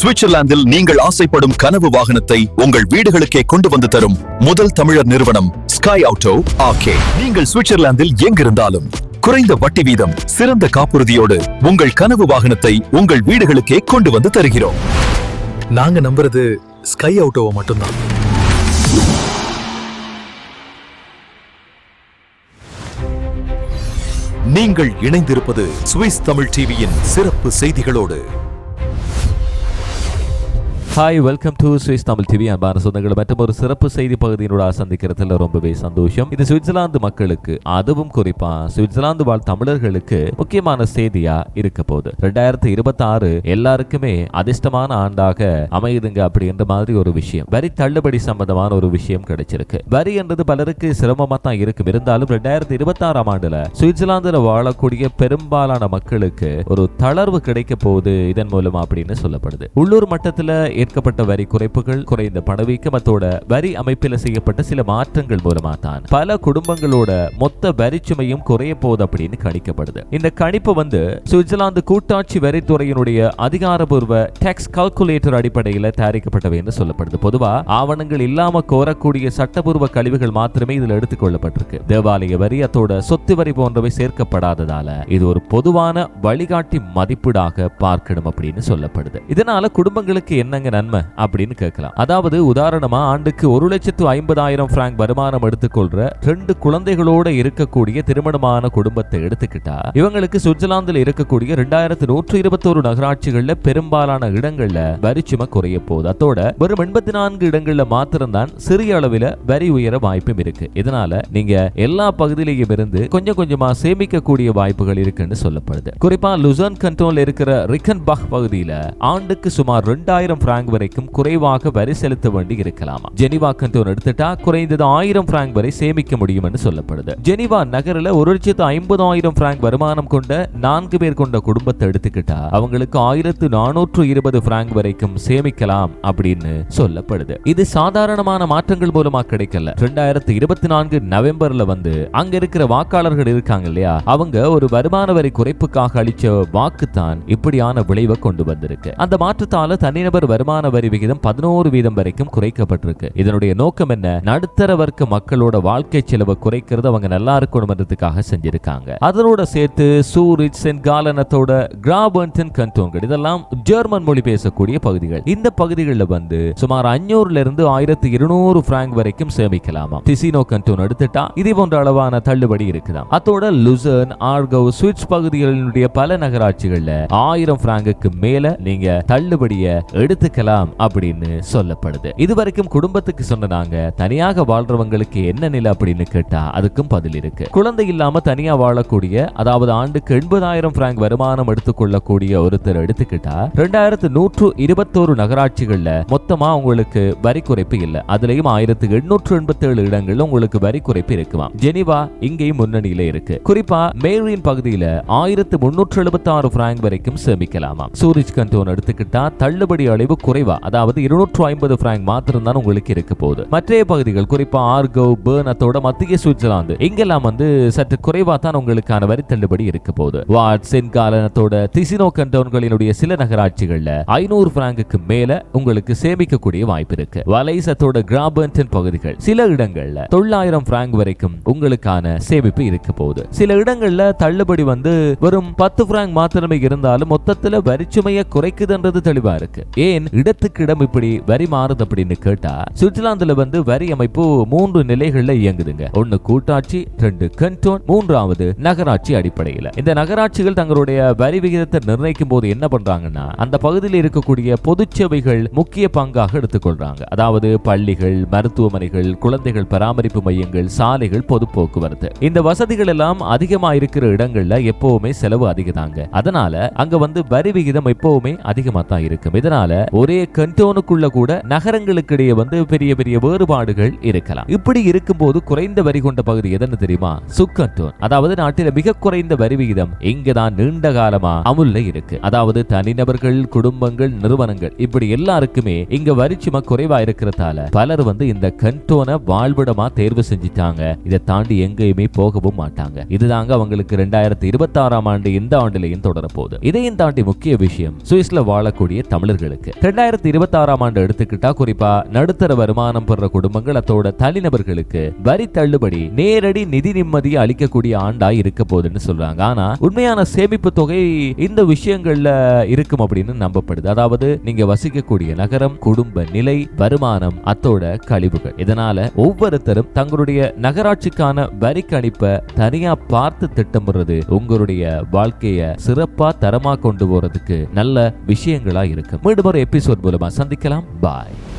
சுவிட்சர்லாந்தில் நீங்கள் ஆசைப்படும் கனவு வாகனத்தை உங்கள் வீடுகளுக்கே கொண்டு வந்து தரும் முதல் தமிழர் நிறுவனம் ஸ்கை ஆட்டோ ஆகே நீங்கள் சுவிட்சர்லாந்தில் எங்கிருந்தாலும் குறைந்த வட்டி வீதம் சிறந்த காப்புறுதியோடு உங்கள் கனவு வாகனத்தை உங்கள் வீடுகளுக்கே கொண்டு வந்து தருகிறோம். நாங்க நம்புறது ஸ்கை ஆட்டோவை மட்டும்தான். நீங்கள் இணைந்திருப்பது சுவிஸ் தமிழ் டிவியின் சிறப்பு செய்திகளோடு. Hi welcome to Swiss Tamil TV அன்பான சொந்தங்கள் மற்றும் ஒரு சிறப்பு செய்தி பகுதியினோட சந்திக்கிறதுல ரொம்பவே சந்தோஷம். இது சுவிட்சர்லாந்து மக்களுக்கு அதுவும் குறிப்பா சுவிட்சர்லாந்து வாழ் தமிழர்களுக்கு முக்கியமான செய்தியா இருக்க போகுது. ரெண்டாயிரத்தி இருபத்தி ஆறு எல்லாருக்குமே அதிர்ஷ்டமான ஆண்டாக அமையுதுங்க அப்படின்ற மாதிரி ஒரு விஷயம். வரி தள்ளுபடி சம்பந்தமான ஒரு விஷயம் கிடைச்சிருக்கு. வரி என்றது பலருக்கு சிரமமா தான் இருக்கும். இருந்தாலும் ரெண்டாயிரத்தி இருபத்தி ஆறாம் ஆண்டுல சுவிட்சர்லாந்துல வாழக்கூடிய பெரும்பாலான மக்களுக்கு ஒரு தளர்வு கிடைக்க போகுது இதன் மூலம் அப்படின்னு சொல்லப்படுது. உள்ளூர் மட்டத்துல ஏற்கப்பட்ட வரி குறைப்புகள் குறைந்த பணவீக்கமத்தோட வரி அமைப்பில் செய்யப்பட்ட சில மாற்றங்கள் மூலமா தான் பல குடும்பங்களோட மொத்த வரி சுமையும் குறைய போகுது அப்படின்னு கணிக்கப்படுது. இந்த கணிப்பு வந்து சுவிட்சர்லாந்து கூட்டாட்சி வரித்துறையினுடைய அதிகாரபூர்வ டேக்ஸ் கால்குலேட்டர் அடிப்படையில் தயாரிக்கப்பட்டவை என்று சொல்லப்படுது. பொதுவா ஆவணங்கள் இல்லாம கோரக்கூடிய சட்டபூர்வ கழிவுகள் மாத்திரமே இதுல எடுத்துக்கொள்ளப்பட்டிருக்கு. தேவாலய வரி அத்தோட சொத்து வரி போன்றவை சேர்க்கப்படாததால இது ஒரு பொதுவான வழிகாட்டி மதிப்பீடாக பார்க்கணும் அப்படின்னு சொல்லப்படுது. இதனால குடும்பங்களுக்கு என்னங்க நன்மை அப்படின்னு கேட்கலாம். அதாவது உதாரணமா ஆண்டுக்கு ஒரு லட்சத்து ஐம்பதாயிரம் பிராங்க் வருமானம் எடுத்துக்கொள்ற ரெண்டு குழந்தைகளோட இருக்கக்கூடிய திருமணமான குடும்பத்தை எடுத்துக்கிட்டா இவங்களுக்கு சுவிட்சர்லாந்தில் இருக்கக்கூடிய ரெண்டாயிரத்து நூற்று இருபத்தோரு நகராட்சிகள்ல பெரும்பாலான இடங்கள்ல வரி சுமை குறைய போகுது. அதோட வெறும் எண்பத்தி நான்கு இடங்கள்ல மாத்திரம்தான் சிறிய அளவில் வரி உயர வாய்ப்பும் இருக்கு. இதனால நீங்க எல்லா பகுதியிலையும் இருந்து கொஞ்சம் கொஞ்சமா சேமிக்கக்கூடிய வாய்ப்புகள் இருக்குன்னு சொல்லப்படுது. குறிப்பா லுசன் கண்டோன்ல இருக்கிற ரிக்கன் பக் பகுதியில ஆண்டுக்கு சுமார் ரெண்டாயிரம் பிராங்க் பிராங்க் வரைக்கும் குறைவாக வரி செலுத்த வேண்டி இருக்கலாமா. ஜெனிவா கண்டோன் எடுத்துட்டா குறைந்தது ஆயிரம் பிராங்க் வரை சேமிக்க முடியும் என்று சொல்லப்படுது. ஜெனிவா நகரில் ஒரு லட்சத்து ஐம்பதாயிரம் பிராங்க் வருமானம் கொண்ட நான்கு பேர் கொண்ட குடும்பத்தை எடுத்துக்கிட்டா அவங்களுக்கு ஆயிரத்து நானூற்று இருபது பிராங்க் வரைக்கும் சேமிக்கலாம் அப்படின்னு சொல்லப்படுது. இது சாதாரணமான மாற்றங்கள் மூலமா கிடைக்கல. ரெண்டாயிரத்து இருபத்தி நான்கு நவம்பர்ல வந்து அங்க இருக்கிற வாக்காளர்கள் இருக்காங்க இல்லையா? அவங்க ஒரு வருமான வரி குறைப்புக்காக அளிச்ச வாக்கு தான் இப்படியான விளைவை கொண்டு வந்திருக்கு. அந்த மாற்றத்தால தனிநபர் வருமான வருமான வரி விகிதம் பதினோரு வீதம் வரைக்கும் குறைக்கப்பட்டிருக்கு. இதனுடைய நோக்கம் என்ன? நடுத்தர வர்க்க மக்களோட வாழ்க்கை செலவை குறைக்கிறது அவங்க நல்லா இருக்கணும்ன்றதுக்காக செஞ்சிருக்காங்க. அதனோட சேர்த்து சூரிச் சென்ட் காலனத்தோட கிராபர்டன் கண்டோன்கள் இதெல்லாம் ஜெர்மன் மொழி பேசக்கூடிய பகுதிகள். இந்த பகுதிகளில் வந்து சுமார் அஞ்சூறுல இருந்து ஆயிரத்தி இருநூறு பிராங்க் வரைக்கும் சேமிக்கலாமா டிசினோ கண்டோன் எடுத்துட்டா இதே போன்ற அளவான தள்ளுபடி இருக்குதாம். அதோட லுசர்ன் ஆர்கவ் சுவிட்ச் பகுதிகளினுடைய பல நகராட்சிகள்ல ஆயிரம் பிராங்குக்கு மேல நீங்க தள்ளுபடிய எடுத்துக்கலாம் அப்படின்னு சொல்லப்படுது. இது வரைக்கும் குடும்பத்துக்கு சொன்னாங்க தனியாக வாழ்றவங்களுக்கு என்ன நிலை அப்படின்னு கேட்டா அதுக்கும் பதில் இருக்கு. குழந்தை இல்லாம தனியா வாழக்கூடிய அதாவது ஆண்டுக்கு எண்பதாயிரம் பிராங்க் வருமானம் எடுத்துக்கொள்ளக்கூடிய ஒருத்தர் எடுத்துக்கிட்டா ரெண்டாயிரத்து நூற்று இருபத்தோரு நகராட்சிகள்ல மொத்தமா உங்களுக்கு வரி குறைப்பு இல்ல. அதுலயும் ஆயிரத்து எண்ணூற்று எண்பத்தி ஏழு இடங்கள்ல உங்களுக்கு வரி குறைப்பு இருக்குமா ஜெனிவா இங்கேயும் முன்னணியில இருக்கு. குறிப்பா மேரியின் பகுதியில ஆயிரத்து முன்னூற்று எழுபத்தி ஆறு பிராங்க் வரைக்கும் சேமிக்கலாமா சூரிஜ் கண்டோன் எடுத்துக்கிட்டா தள்ளுபடி அளவு குறைவா? அதாவது இருநூற்று ஐம்பது பிராங்க் மாத்திரம் தான் உங்களுக்கு இருக்க போகுது. மற்ற பகுதிகள் குறிப்பா ஆர்கோ பேர்னத்தோட மத்திய சுவிட்சர்லாந்து இங்கெல்லாம் வந்து சற்று குறைவா தான் உங்களுக்கான வரி தள்ளுபடி இருக்க போகுது. வாட் சென்காலனத்தோட திசினோ கண்டோன்களினுடைய சில நகராட்சிகள்ல ஐநூறு பிராங்குக்கு மேல உங்களுக்கு சேமிக்கக்கூடிய வாய்ப்பு இருக்கு. வலைசத்தோட கிராபர்டன் பகுதிகள் சில இடங்கள்ல தொள்ளாயிரம் பிராங்க் வரைக்கும் உங்களுக்கான சேமிப்பு இருக்க போகுது. சில இடங்கள்ல தள்ளுபடி வந்து வெறும் பத்து பிராங்க் மாத்திரமே இருந்தாலும் மொத்தத்துல வரிச்சுமையை குறைக்குதுன்றது தெளிவா இருக்கு. ஏன்? இடத்துக்கு இடம் இப்படி வரி மாறுது அப்படின்னு கேட்டா சுவிட்சர்லாந்துல வந்து வரி அமைப்பு மூன்று நிலைகள்ல இயங்குதுங்க. ஒன்னு கூட்டாட்சி ரெண்டு கண்டோன் மூன்றாவது நகராட்சி அடிப்படையில. இந்த நகராட்சிகள் தங்களுடைய வரி விகிதத்தை நிர்ணயிக்கும் போது என்ன பண்றாங்கன்னா அந்த பகுதியில் இருக்கக்கூடிய பொதுச்சேவைகள் முக்கிய பங்காக எடுத்துக்கொள்றாங்க. அதாவது பள்ளிகள் மருத்துவமனைகள் குழந்தைகள் பராமரிப்பு மையங்கள் சாலைகள் பொது போக்குவரத்து. இந்த வசதிகள் எல்லாம் அதிகமா இருக்கிற இடங்கள்ல எப்பவுமே செலவு அதிகதாங்க. அதனால அங்க வந்து வரி விகிதம் எப்பவுமே அதிகமா தான் இருக்கும். இதனால ஒரு ஒரே கண்டோனுக்குள்ள கூட நகரங்களுக்கு இடையே வந்து பெரிய பெரிய வேறுபாடுகள் இருக்கலாம். இப்படி இருக்கும்போது குறைந்த வரி கொண்ட பகுதி எதுன்னு தெரியுமா? சுக்கண்டோன் அதாவது நாட்டில மிக குறைந்த வரி விகிதம் இங்கதான் நீண்ட காலமா அமுல்ல இருக்கு. அதாவது தனிநபர்கள் குடும்பங்கள் நிறுவனங்கள் இப்படி எல்லாருக்குமே இங்க வரி சுமை குறைவா இருக்கிறதால பலர் வந்து இந்த கண்டோனை வாழ்விடமா தேர்வு செஞ்சுட்டாங்க. இதை தாண்டி எங்கேயுமே போகவும் மாட்டாங்க. இதுதாங்க அவங்களுக்கு ரெண்டாயிரத்தி இருபத்தி ஆறாம் ஆண்டு இந்த ஆண்டிலையும் தொடரப்போகுது. இதையும் தாண்டி முக்கிய விஷயம் சுவிஸ்ல வாழக்கூடிய தமிழர்களுக்கு. ரெண்டாயிரத்தி இருபத்தி ஆறாம் ஆண்டு எடுத்துக்கிட்டா குறிப்பா நடுத்தர வருமானம் பெற குடும்பங்கள் அதோட தனிநபர்களுக்கு வரி தள்ளுபடி நேரடி நிதி நிம்மதியை அளிக்கக்கூடிய ஆண்டா இருக்க போகுதுன்னு சொல்றாங்க. ஆனா உண்மையான சேமிப்பு தொகை இந்த விஷயங்கள்ல இருக்கும் அப்படின்னு நம்பப்படுது. அதாவது நீங்க வசிக்கக்கூடிய நகரம் குடும்ப நிலை வருமானம் அத்தோட கழிவுகள். இதனால ஒவ்வொருத்தரும் தங்களுடைய நகராட்சிக்கான வரி கணிப்பை தனியா பார்த்து திட்டமிடுறது உங்களுடைய வாழ்க்கைய சிறப்பா தரமா கொண்டு போறதுக்கு நல்ல விஷயங்களா இருக்கு மீண்டும் ஒரு எபிசோட் மூலமா சந்திக்கலாம். பாய்.